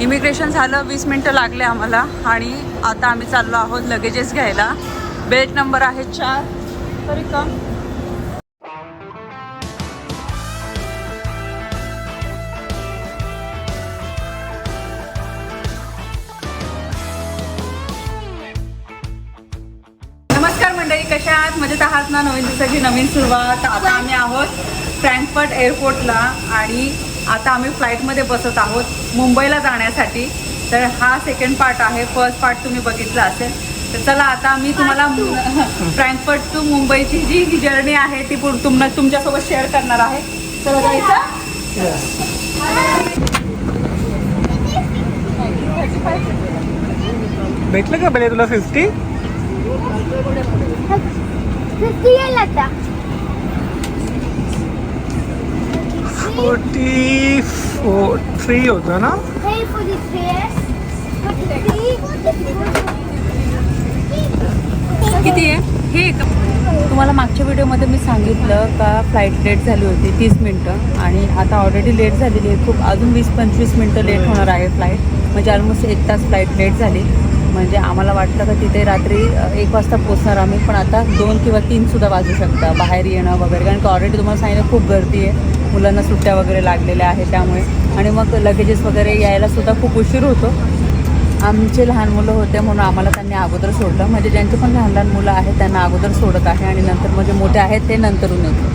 Immigration झालं वीस मिनटं लागले आम्हाला आणि आता आम्ही चाललो आहोत लगेजेस घ्यायला. बेल्ट नंबर आहे चार. तरी का नमस्कार मंडळी कशा आहात? मजेत आहात ना? नवीन दिवसाची नवीन सुरुवात. आता आम्ही आहोत फ्रँकफर्ट एअरपोर्टला आणि आता आम्ही फ्लाईटमध्ये बसत आहोत मुंबईला जाण्यासाठी. तर हा सेकंड पार्ट आहे. फर्स्ट पार्ट तुम्ही बघितला असेल. तर चला आता मी तुम्हाला फ्रँकफर्ट टू मुंबईची जी जर्नी आहे ती पुढ- तुम तुमच्यासोबत शेअर करणार आहे. चला जायचं भेटलं का पहिले तुला फिफ्टी फिफ्टी येईल आता फोर्टी फोर थ्री होतं ना? हे किती आहे? हे? तुम्हाला मागच्या व्हिडिओमध्ये मी सांगितलं का फ्लाईट लेट झाली होती तीस मिनटं. आणि आता ऑलरेडी लेट झालेली आहे. खूप अजून वीस पंचवीस मिनटं लेट होणार आहे फ्लाईट म्हणजे ऑलमोस्ट एक तास फ्लाईट लेट झाली. म्हणजे आम्हाला वाटलं का तिथे रात्री एक वाजता पोचणार आम्ही. पण आता दोन किंवा तीनसुद्धा वाजू शकता बाहेर येणं वगैरे. कारण की ऑलरेडी तुम्हाला सांगितलं खूप गर्दी आहे. मुलांना सुट्ट्या वगैरे लागलेल्या आहेत त्यामुळे. आणि मग लगेजेस वगैरे यायला सुद्धा खूप उशीर होतो. आमचे लहान मुलं होते म्हणून आम्हाला त्यांनी अगोदर सोडलं. म्हणजे ज्यांचे पण लहान लहान मुलं आहेत त्यांना अगोदर सोडत आहे आणि नंतर म्हणजे मोठे आहेत ते नंतरून येतो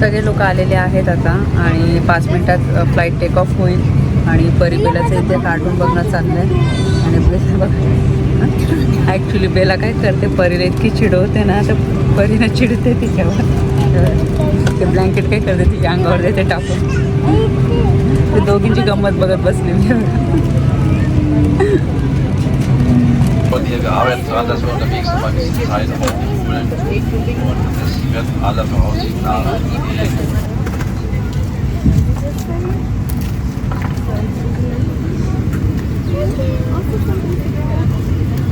सगळे लोक आलेले आहेत आता आणि पाच मिनिटात फ्लाईट टेक ऑफ होईल. आणि परीबेलाचं इथे कार्टून बघणं चाललंय. आणि बेला बघ. ॲक्च्युली बेला काय करते? परीला इतकी चिडवते ना तर परीने चिडते तिच्यावर. ते ब्लँकेट काय करते? तिच्या अंगावर देते टाकून. ते दोघींची गंमत बघत बसली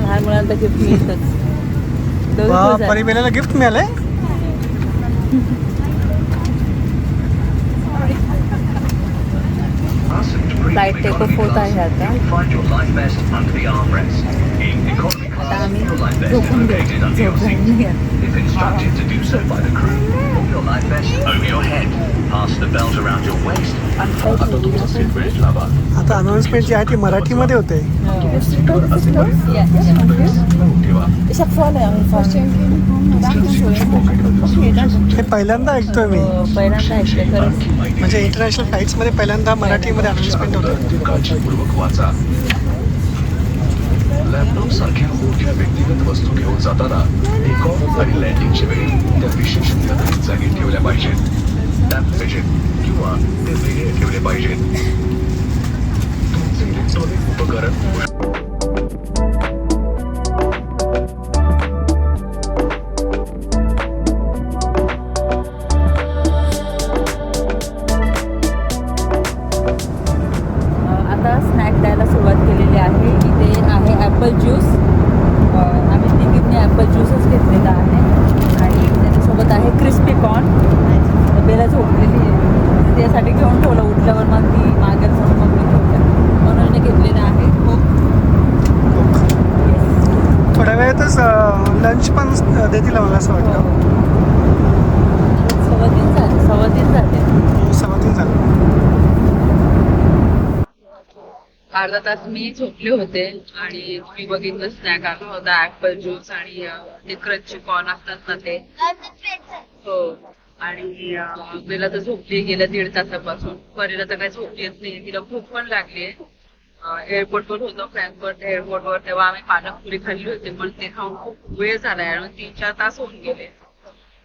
लहान मुलांना गिफ्ट मिळतच. दोघी वा खुश आहेत. परिबेला गिफ्ट मिळालंय? फ्लाईट टेक ऑफ होत आहे आता. झोपून seat. झोपून घ्या If instructed to do so by the crew, pull your life vest over your head, pass the belt around your waist, and hold आता तुमचा सीट बेल्ट लावा आता अनाउन्समेंट जी आहे ती मराठीमध्ये होते हे पहिल्यांदा ऐकतोय मी. पहिल्यांदा ऐकले खरंच. म्हणजे इंटरनॅशनल फ्लाईट्समध्ये पहिल्यांदा मराठीमध्ये अनाउन्समेंट होतं. काळजीपूर्वक वाचा. लॅपटॉप सारख्या मोठ्या व्यक्तिगत वस्तू घेऊन जाताना टेक ऑफ आणि लँडिंगच्या वेळी त्या विशेष निर्धारित जागी ठेवल्या पाहिजेत. त्यात पाहिजेत किंवा ते वेगळे ठेवले पाहिजेत. तुमचे इलेक्ट्रॉनिक उपकरण कॉर्न बेला झोपलेली आहे. त्यासाठी घेऊन ठेवलं. उठल्यावर मग ती मागेल म्हणून मग मी ठेवलं म्हणून मी घेतलेलं आहे. खूप थोड्या वेळातच लंच पण देतील मला असं वाटतं. सव्वा तीन झाले. सव्वा तीन झाले. सव्वा तीन झालं. अर्धा तास मी झोपले होते आणि मी बघितलं स्नॅक आला होता ऍपल ज्यूस आणि ते क्रंची कॉर्न असतात ना ते. हो. आणि बेला तर झोपली गेल्या दीड तासापासून. परीला तर काही झोप येत नाही. तिला भूक पण लागली एअरपोर्ट वर होतो फ्रँकफर्ट एअरपोर्ट वर तेव्हा आम्ही पालकपुरी खाल्ली होती पण ते खाऊन खूप वेळ झालाय आणि तीन चार तास होऊन गेले.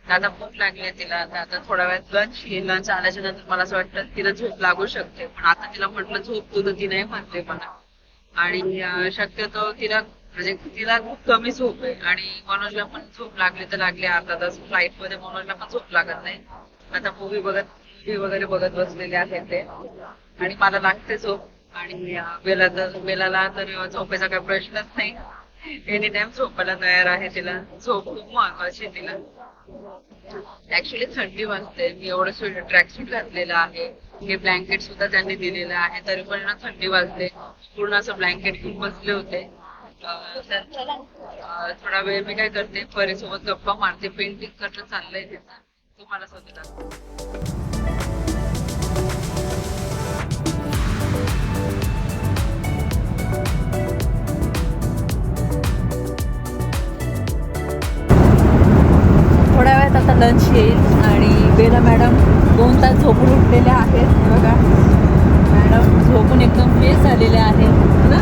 आता भूक लागली तिला. आता थोड्या वेळात लंच घेईल लंच आल्याच्यानंतर मला असं वाटतं तिला झोप लागू शकते. पण आता तिला म्हटलं झोप तू तर ती नाही म्हणते मला. आणि शक्यतो तिला म्हणजे तिला खूप कमी झोप आहे. आणि मनोजला पण झोप लागली तर लागली अर्धा तास. फ्लाईटमध्ये मनोजला पण झोप लागत नाही. आता मूवी बघत मूवी वगैरे बघत बसलेले आहेत ते. आणि मला लागते झोप. आणि अं, बेला तर बेलाला तर झोपेचा काही प्रश्नच नाही. एनी टाइम झोपायला तयार आहे तिला. झोप खूप महत्वाची आहे तिला. ऍक्च्युली थंडी वाजते. मी एवढं ट्रॅक ट्रॅकसूट घातलेलं आहे. हे ब्लँकेट सुद्धा त्यांनी दिलेलं आहे. तरी पण ना थंडी वाजते. पूर्ण असं ब्लँकेट घेऊन बसले होते. थोडा वेळ मी काय करते परीसोबत गप्पा मारते पेंटिंग करणं चाललंय त्याचं तुम्हाला सांगते थोड्या वेळात आता लंच येईल आणि बेला मॅडम दोन तास झोपून उठलेल्या आहेत बघा. मॅडम झोपून एकदम फ्रेश झालेल्या आहेत ना?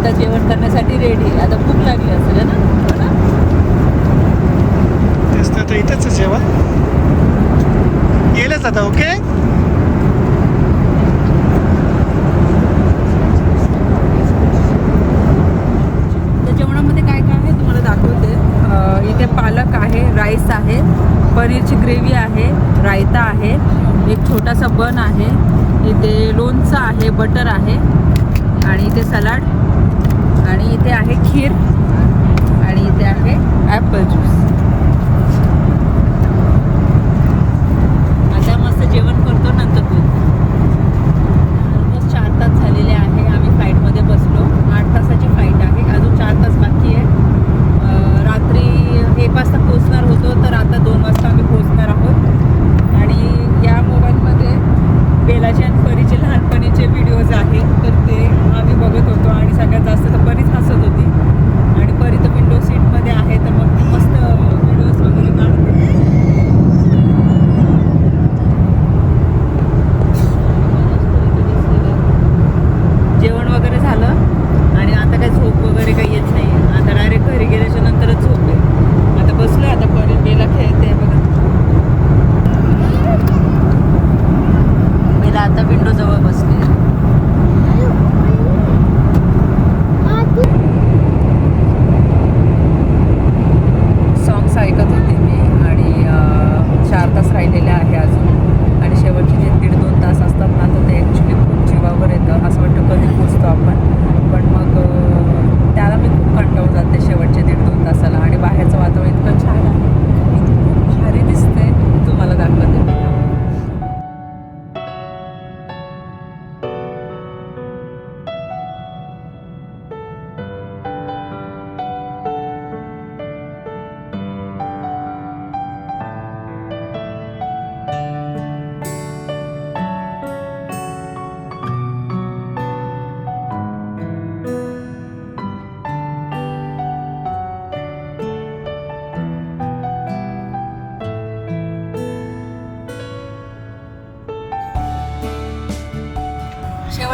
आता जेवण करण्यासाठी रेडी आता भूक लागली असेल है ना? तेच तर इथंच आहे जेवण. गेलेच आता ओके? जेवणामध्ये काय काय आहे तुम्हाला दाखवते. इथे पालक आहे राईस आहे पनीरची ग्रेव्ही आहे रायता आहे एक छोटासा बन आहे इथे लोणचं आहे बटर आहे आणि इथे सलाड. आणि इथे आहे खीर. आणि इथे आहे ॲपल ज्यूस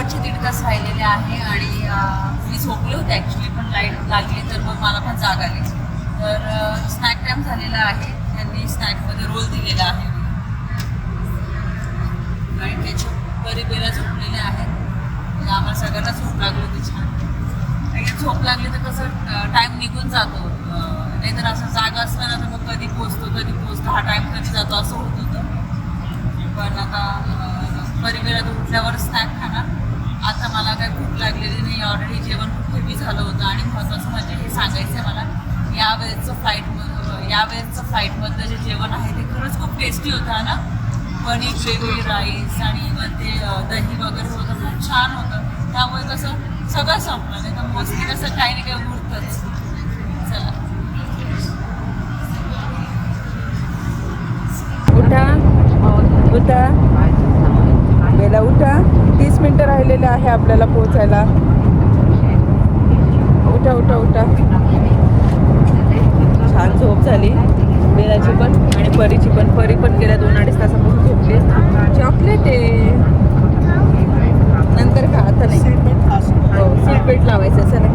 शेवटचे दीड तास राहिलेले आहे आणि मी झोपले होते ॲक्च्युली पण लाइट लागली तर मग मला पण जाग आली. तर स्नॅक टाईम झालेला आहे. त्यांनी स्नॅकमध्ये रोल दिलेला आहे. आणि त्याच्या परिबेला बेला झोपलेले आहेत. आम्हाला सगळ्यांना झोप लागली होती छान. आणि झोप लागली तर कसं टाईम निघून जातो. नाहीतर असं जागा असलं ना तर मग कधी पोचतो कधी पोचतो. हा टाईम कधी जातो असं होत होतं. पण आता परिवेळात उठल्यावर स्नॅक खाणार. आता मला काही भूक लागलेली नाही ऑलरेडी जेवण खूप हेवी झालं होतं आणि महत्त्वाचं म्हणजे हे सांगायचं आहे मला यावेळेचं फ्लाईट यावेळेचं फ्लाईटमधलं जे जेवण आहे ते खरंच खूप टेस्टी होतं ना? पनीर ग्रेव्ही राईस आणि मग ते दही वगैरे होतं खूप छान होतं. त्यामुळे कसं सगळं संपलं नाही तर मोस्टली कसं काही नाही काही उरतंच चला. उठा. उठा. बेला उठा. तीस मिनिटं राहिलेले आहे आपल्याला पोहोचायला. उठा उठा उठा. छान झोप झाली. बेलाची पण आणि परीची पण. परी पण गेल्या दोन अडीच तासापासून झोपली चॉकलेट आहे. नंतर का? आता नाही. हो सीट बेल्ट लावायचं चला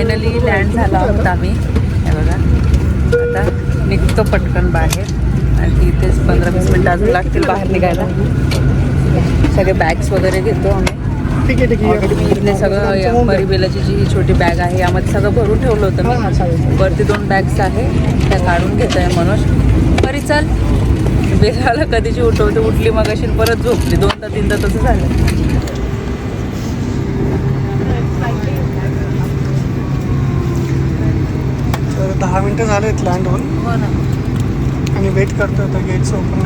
फायनली लँड झालो आहोत आम्ही. हे बघा. आता निघतो पटकन बाहेर. आणि इथेच पंधरा वीस मिनटं अजून लागतील बाहेर निघायला. सगळे बॅग्स वगैरे घेतो आम्ही. ठीक आहे ठीक ऑलरेडी मी इथे सगळं या परिबेलाची जी ही छोटी बॅग आहे यामध्ये सगळं भरून ठेवलं होतं. मी. वरती दोन बॅग्स आहे. त्या काढून घेत आहे मनोज. बरी चल. बेलाला कधीची उठवते उठली मग अशी परत झोपली. दोनदा तीनदा तसं झालं तर दहा मिनटं झालेत लँड होऊन आणि वेट करतो आता गेट्स ओपन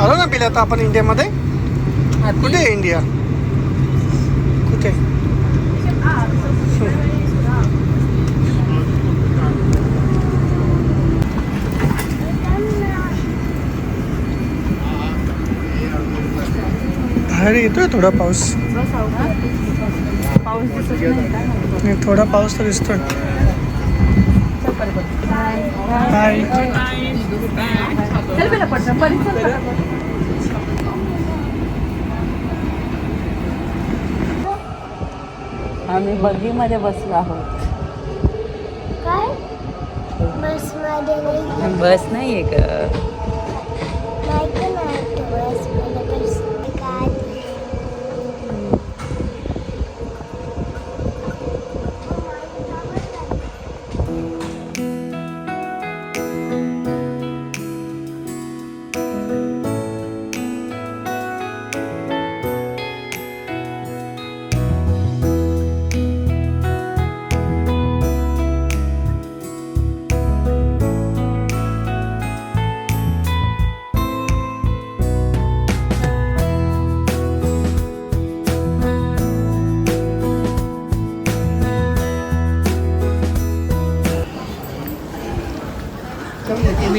आलो ना पिले आता आपण इंडियामध्ये? कुठे इंडिया? कुठे? बाहेर येतोय थोडा पाऊस. थोडा पाऊस तर दिसतोय. बाय चल परी चल पटापट. आम्ही बगीमध्ये बसलो आहोत. काय? बसमध्ये नाही. बस नाहीये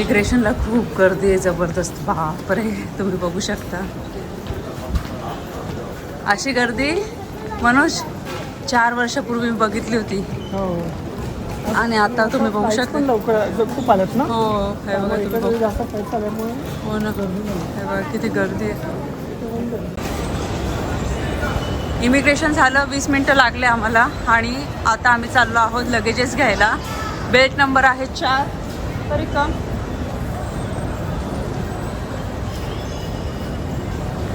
इमिग्रेशनला खूप गर्दी आहे जबरदस्त. बापरे तुम्ही बघू शकता. अशी गर्दी मनोज चार वर्षापूर्वी मी बघितली होती. हो. आणि आता तुम्ही बघू शकता. लवकर खूप आल्यात ना? हो हे बघा तुम्ही जास्त आल्यामुळे. हो ना. हे बघा किती गर्दी आहे. इमिग्रेशन झालं वीस मिनटं लागले आम्हाला. आणि आता आम्ही चाललो आहोत लगेजेस घ्यायला. बेल्ट नंबर आहे चार. तरी कम.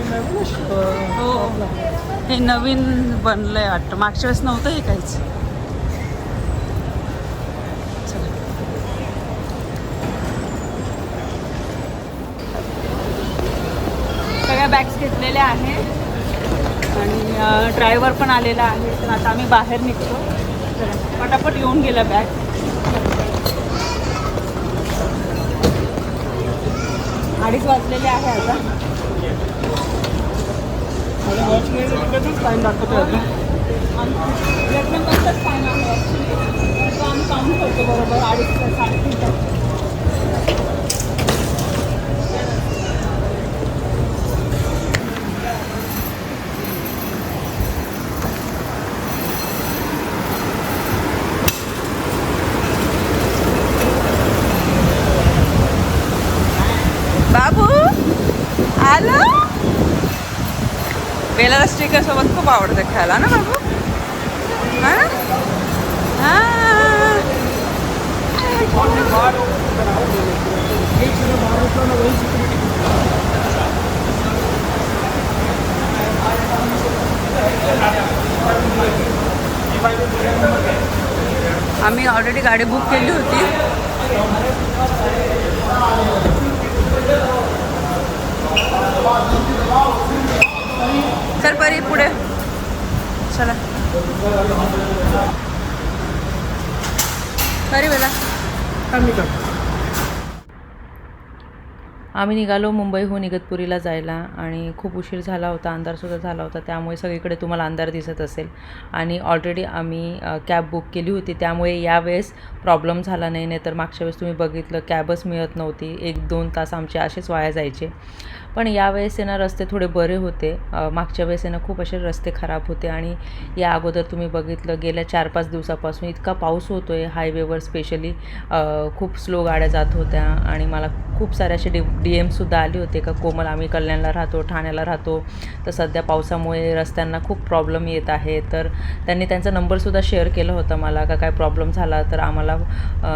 हो हे नवीन बनलंय वाटतं. मागच्या वेळेस नव्हतं हे काहीच. सगळ्या बॅग्स घेतलेल्या आहेत. आणि ड्रायव्हर पण आलेला आहे. तर आता आम्ही बाहेर निघतो. पटापट येऊन गेला बॅग अडीच वाजलेले आहे आता. टाईम दाखवतोय आम्ही करतो बरोबर अडीच साडेतीन बाबू आलो बेलाला स्टिकर सोबत खूप आवडतं खायला ना बाबू? आम्ही ऑलरेडी गाडी बुक केली होती. चल परी पुढे. चला. परी बेला. कमी कर आम्ही निघालो मुंबईहून इगतपुरीला जायला आणि खूप उशीर झाला होता अंधारसुद्धा झाला होता त्यामुळे सगळीकडे तुम्हाला अंधार दिसत असेल. आणि ऑलरेडी आम्ही कॅब बुक केली होती त्यामुळे यावेळेस प्रॉब्लेम झाला नाही नाही तर मागच्या वेळेस तुम्ही बघितलं कॅबच मिळत नव्हती. एक दोन तास आमचे असेच वाया जायचे. पण यावेळेस ना रस्ते थोडे बरे होते. मागच्या वेळेस ना खूप असे रस्ते खराब होते आणि या अगोदर तुम्ही बघितलं गेल्या चार पाच दिवसापासून इतका पाऊस होतो आहे हायवेवर स्पेशली. खूप स्लो गाड्या जात होत्या आणि मला खूप सारे असे डी डी एमसुद्धा आले होते का कोमल आम्ही कल्याणला राहतो ठाण्याला राहतो. तर सध्या पावसामुळे रस्त्यांना खूप प्रॉब्लेम येत आहे. तर त्यांनी त्यांचा नंबरसुद्धा शेअर केला होता मला का काय प्रॉब्लेम झाला तर आम्हाला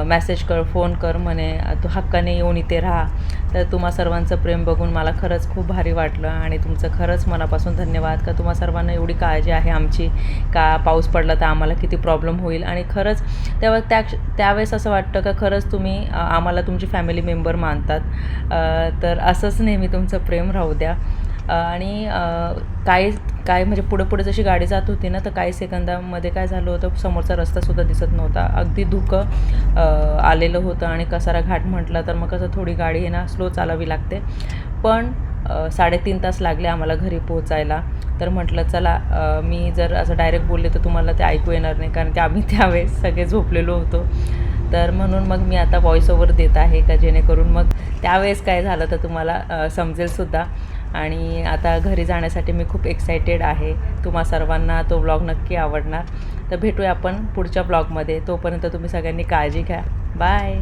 मेसेज कर फोन कर म्हणे तू हक्काने येऊन इथे राहा. तर तुम्हा सर्वांचं प्रेम बघून मला खरं खरंच खूप भारी वाटलं आणि तुमचं खरंच मनापासून धन्यवाद. का तुम्हा सर्वांना एवढी काळजी आहे आमची? का पाऊस पडला तर आम्हाला किती प्रॉब्लेम होईल? आणि खरंच तेव्हा त्या त्यावेळेस असं वाटतं का खरंच तुम्ही आम्हाला तुमची फॅमिली मेंबर मानतात. तर असंच नेहमी तुमचं प्रेम राहू द्या. आणि काही काय काय म्हणजे पुढे पुढे जशी गाडी जात होती ना तर काही सेकंदामध्ये काय झालं होतं समोरचा रस्तासुद्धा दिसत नव्हता. अगदी धुकं आलेलं होतं आणि कसारा घाट म्हटलं तर मग कसं थोडी गाडी आहे ना स्लो चालावी लागते. पण साडेतीन तास लागले आम्हाला घरी पोहोचायला. तर म्हटलं चला मी जर असं डायरेक्ट बोलले तर तुम्हाला ते ऐकू येणार नाही कारण की आम्ही त्यावेळेस सगळे झोपलेलो होतो. तर म्हणून मग मी आता व्हॉइस ओव्हर देत आहे का जेणेकरून मग त्यावेळेस काय झालं तर तुम्हाला समजेलसुद्धा आणि आता घरी जाण्यासाठी मी खूप एक्सायटेड आहे. तुम्हा सर्वांना तो ब्लॉग नक्की आवडणार. तर भेटूया आपण पुढच्या ब्लॉगमध्ये तोपर्यंत तुम्ही सगळ्यांनी काळजी घ्या. बाय